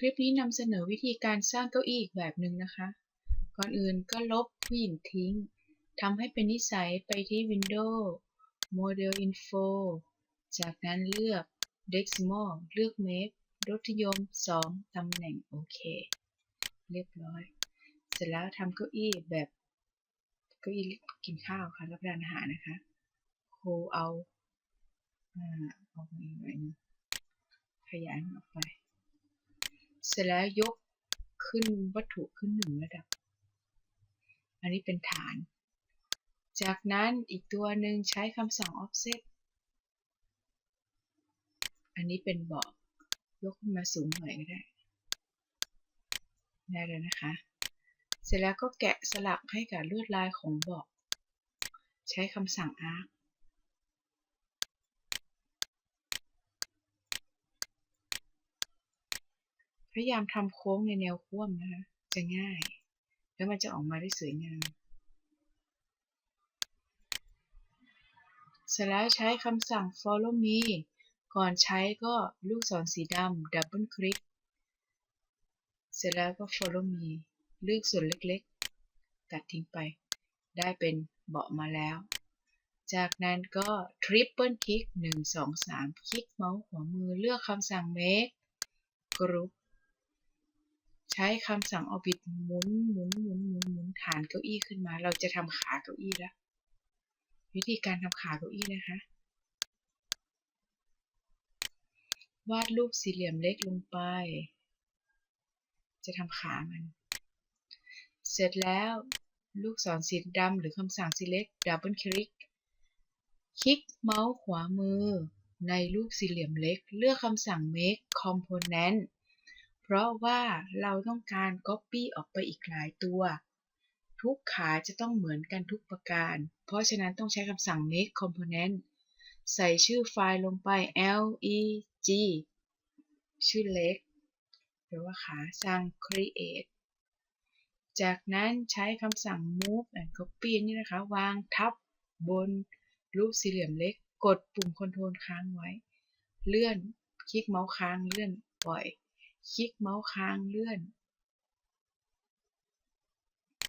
คลิปนี้นำเสนอวิธีการสร้างเก้าอี้อีกแบบหนึ่งนะคะ ก่อนอื่นก็ลบผู้หญิงทิ้งทำให้เป็นนิสัยไปที่ Windows Model Info จากนั้นเลือก Decimal เลือก Make รสนิยม 2 ตำแหน่งโอเค เรียบร้อย เสร็จแล้วทำเก้าอี้แบบเก้าอี้กินข้าวค่ะ รับประทานอาหารนะคะ โคเอาอ่าออกมาอีกหน่อยนึงขยายมันออกไป เสร็จแล้วยกขึ้นวัตถุขึ้นหนึ่งระดับ อันนี้เป็นฐาน จากนั้นอีกตัวหนึ่งใช้คำสั่ง offset อันนี้เป็นเบาะยกขึ้นมาสูงหน่อยก็ได้ ได้แล้วนะคะ เสร็จแล้วก็แกะสลักให้กับลวดลายของเบาะใช้คำสั่ง arc ยายามทำโค้งในแนวคว่ำนะคะ จะง่าย แล้วมันจะออกมาได้สวยงาม เสร็จแล้วใช้คำสั่ง follow me ก่อนใช้ก็ลูกศรสีดำ double click เสร็จแล้วก็ follow me เลือกส่วนเล็กๆ ตัดทิ้งไป ได้เป็นเบาะมาแล้ว จากนั้นก็ triple click 1 2 3 คลิกเมาส์หัวมือเลือกคำสั่ง make group ช้คำสั่ง orbit หมุนหมุนหมุนหมุนหมุนฐานเก้าอี้ขึ้นมา เราจะทำขาเก้าอี้แล้ว วิธีการทำขาเก้าอี้นะคะ วาดรูปสี่เหลี่ยมเล็กลงไป จะทำขามัน เสร็จแล้วลูกศรสีดำหรือคำสั่ง select double click คลิกเมาส์ขวามือในรูปสี่เหลี่ยมเล็ก เลือกคำสั่ง make component เพราะว่าเราต้องการ Copy ออกไปอีกหลายตัว ทุกขาจะต้องเหมือนกันทุกประการ เพราะฉะนั้นต้องใช้คำสั่ง make component ใส่ชื่อไฟล์ลงไป leg ชื่อเล็กแปลว่าขาสั่ง create จากนั้นใช้คำสั่ง move and copy นี่นะคะ วางทับบนรูปสี่เหลี่ยมเล็ก กดปุ่ม Ctrl ค้างไว้ เลื่อน คลิกเมาส์ค้างเลื่อนปล่อย คลิกเมาส์ค้างเลื่อน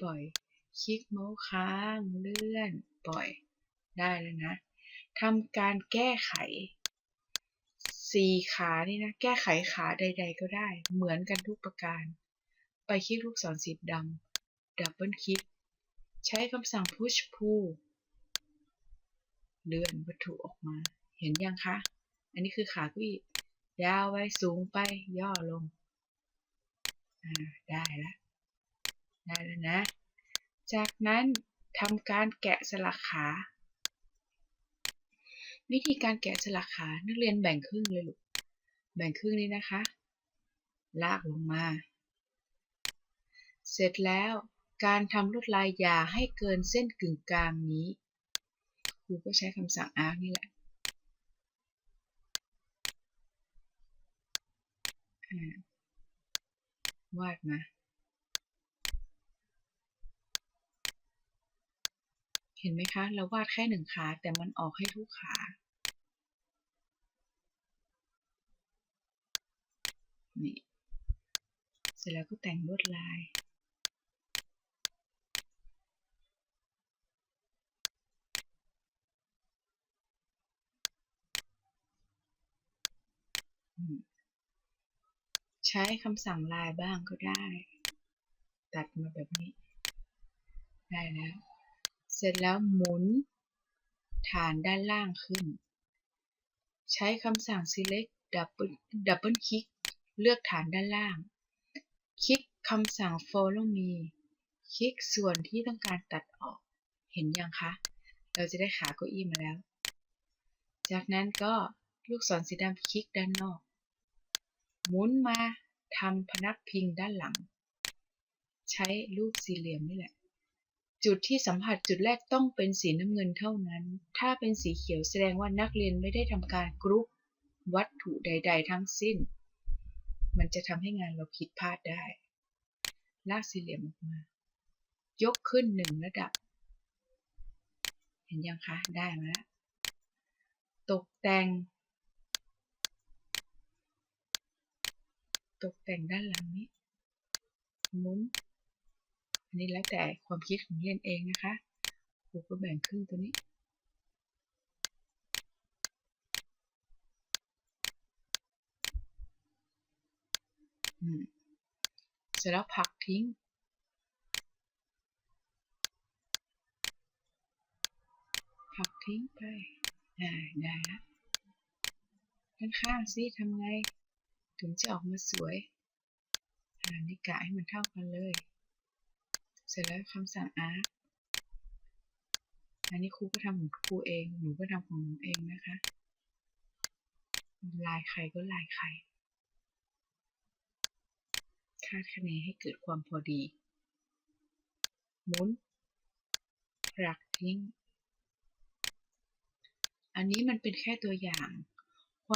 ปล่อย คลิกเมาส์ค้างเลื่อน ปล่อย ได้แล้วนะทำการแก้ไขสี่ขานี่นะ แก้ไขขาใด ๆ ก็ได้ เหมือนกันทุกประการ ไปคลิกลูกศรสีดำดับเบิลคลิก ใช้คำสั่ง push pull เลื่อนวัตถุออกมา เห็นยังคะ อันนี้คือขาเก้าอี้ ยาวไปสูงไปย่อลง อ่า ได้แล้วได้แล้วนะ จากนั้นทำการแกะสลักขา วิธีการแกะสลักขานักเรียนแบ่งครึ่งเลยลูก แบ่งครึ่งนี้นะคะ ลากลงมา เสร็จแล้วการทำลวดลายยาให้เกินเส้นกึ่งกลางนี้ ครูก็ใช้คำสั่ง arc นี่แหละ วาดมาเห็นไหมคะ เราวาดแค่หนึ่งขา แต่มันออกให้ทุกขา นี่ เสร็จแล้วก็แต่งลวดลาย ใช้คำสั่งลายบ้างก็ได้ ตัดมาแบบนี้ ได้แล้ว เสร็จแล้วหมุน ฐานด้านล่างขึ้น ใช้คำสั่ง select double double click เลือกฐานด้านล่าง คลิกคำสั่ง follow me คลิกส่วนที่ต้องการตัดออก เห็นยังคะ เราจะได้ขาเก้าอี้มาแล้ว จากนั้นก็ลูกศรสีดำคลิกด้านนอก หมุนมาทำพนักพิงด้านหลัง ใช้ลูกสี่เหลี่ยมนี่แหละ จุดที่สัมผัสจุดแรกต้องเป็นสีน้ำเงินเท่านั้น ถ้าเป็นสีเขียวแสดงว่านักเรียนไม่ได้ทำการกรุ๊ปวัตถุใด ๆ ทั้งสิ้น มันจะทำให้งานเราผิดพลาดได้ ลากสี่เหลี่ยมออกมา ยกขึ้นหนึ่งระดับ เห็นยังคะ ได้มาแล้ว ตกแต่ง ตกแต่งด้านหลังนี้หมุน อันนี้แล้วแต่ความคิดของเรียนเองนะคะครูก็แบ่งครึ่งตัวนี้อืมเสร็จแล้วผักทิ้งผักทิ้งไปอ่าได้แล้วด้านข้างซิทำไง ถึงจะออกมาสวยอ่านี่กะให้มันเท่ากันเลย เสร็จแล้วคำสั่งอาร์อันนี้ครูก็ทำของครูเอง หนูก็ทำของหนูเองนะคะ ลายใครก็ลายใคร คาดคะเนให้เกิดความพอดี หมุนผลักทิ้ง อันนี้มันเป็นแค่ตัวอย่าง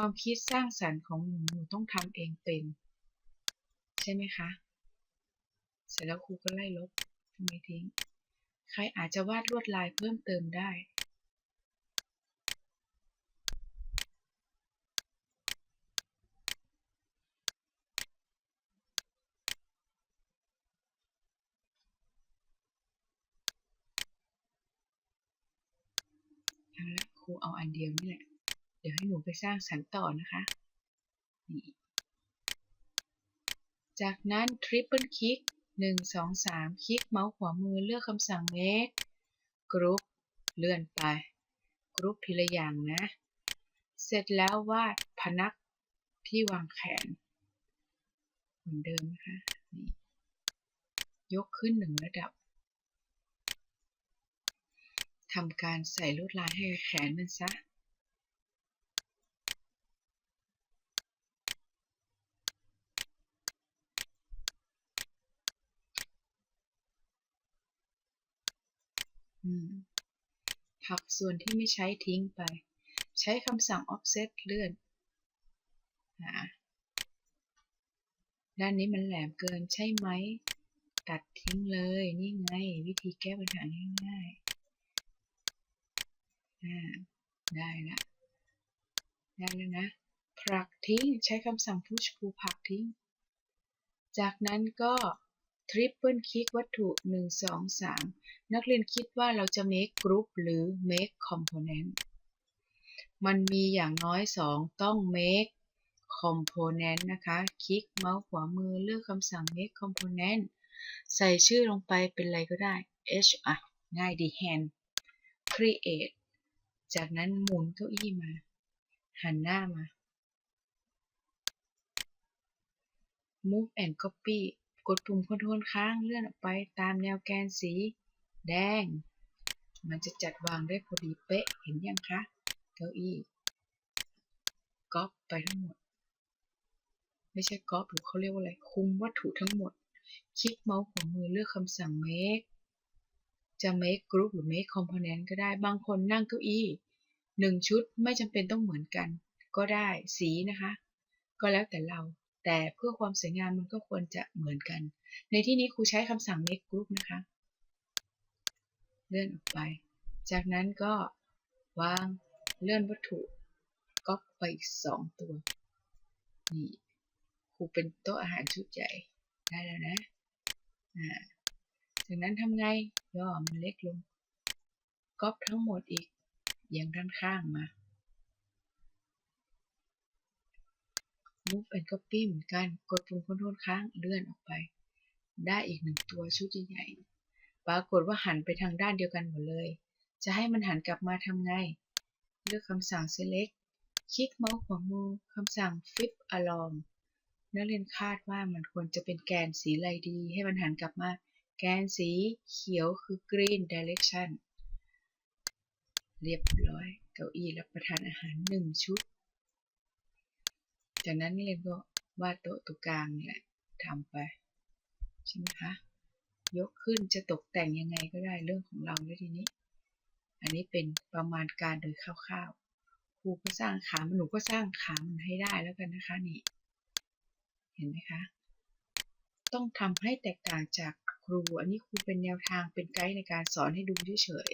ความคิดสร้างสรรค์ของหนูหนูต้องทำเองเป็น ใช่ไหมคะ เสร็จแล้วครูก็ไล่ลบทำไมทิ้ง ใครอาจจะวาดลวดลายเพิ่มเติมได้เอาละครูเอาอันเดียวนี่แหละ ดี๋ยวให้หนูไปสร้างสรรค์ต่อนะคะนี่จากนั้น Triple Click 1 2 3 คลิกเมาส์ขวามือเลือกคำสั่ง Make Group เลื่อนไป กรุ๊ปทีละอย่างนะ เสร็จแล้ววาดพนักที่วางแขน เหมือนเดิมนะคะนี่ยกขึ้นหนึ่งระดับทำการใส่ลวดลายให้แขนมันซะ ผักส่วนที่ไม่ใช้ทิ้งไป ใช้คำสั่ง offset เลื่อนด้านนี้มันแหลมเกินใช่ไหม ตัดทิ้งเลย นี่ไง วิธีแก้ปัญหาง่ายๆได้ละได้แล้วนะผลักทิ้งใช้คำสั่ง push pull ผลักทิ้ง จากนั้นก็ ทริปเปิลคลิกวัตถุ 1 2 3 นักเรียนคิดว่าเราจะ make group หรือ make component มันมีอย่างน้อย 2 ต้อง make component นะคะ คลิกเมาส์ขวามือเลือกคำสั่ง make component ใส่ชื่อลงไปเป็นอะไรก็ได้ h อะ ง่ายดี hand create จากนั้นหมุนเก้าอี้มา หันหน้ามา move and copy กดปุ่มคอนโทรลค้างเลื่อนออกไปตามแนวแกนสีแดง มันจะจัดวางได้พอดีเป๊ะ เห็นยังคะ เก้าอี้ก๊อปไปทั้งหมด ไม่ใช่ก๊อปหรือเขาเรียกว่าอะไร คุมวัตถุทั้งหมด คลิกเมาส์ขวามือเลือกคำสั่ง make จะ make group หรือ make component ก็ได้ บางคนนั่งเก้าอี้หนึ่งชุดไม่จำเป็นต้องเหมือนกัน ก็ได้ สีนะคะ ก็แล้วแต่เรา แต่เพื่อความสวยงามมันก็ควรจะเหมือนกัน ในที่นี้ครูใช้คำสั่ง make group นะคะ เลื่อนออกไป จากนั้นก็วางเลื่อนวัตถุก๊อปไปอีกสองตัว นี่ครูเป็นโต๊ะอาหารชุดใหญ่ ได้แล้วนะ อ่า จากนั้นทำไง ย่อมันเล็กลงก๊อปทั้งหมดอีกเอียงด้านข้างมา move and copy เหมือนกัน กดปุ่มคอนโทรลค้างเลื่อนออกไป ได้อีกหนึ่งตัวชุดใหญ่ปรากฏว่าหันไปทางด้านเดียวกันหมดเลย จะให้มันหันกลับมาทำไง เลือกคำสั่ง select คลิกเมาส์ขวามือคำสั่ง flip along นักเรียนคาดว่ามันควรจะเป็นแกนสีอะไรดี ให้มันหันกลับมา แกนสีเขียวคือ green direction เรียบร้อย เก้าอี้รับประทานอาหารหนึ่งชุด จากนั้นนี่เรียนก็วาดโต๊ะตรงกลางนี่ยทำไปใช่ไหมคะ ยกขึ้นจะตกแต่งยังไงก็ได้เรื่องของเราแล้วทีนี้ อันนี้เป็นประมาณการโดยคร่าวๆครูก็สร้างขามันหนูก็สร้างขามันให้ได้แล้วกันนะคะนี่ เห็นไหมคะ ต้องทำให้แตกต่างจากครู อันนี้ครูเป็นแนวทางเป็นไกด์ในการสอนให้ดูเฉย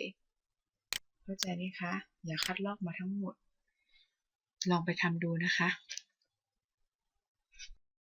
ๆเข้าใจไหมคะ อย่าคัดลอกมาทั้งหมด ลองไปทำดูนะคะ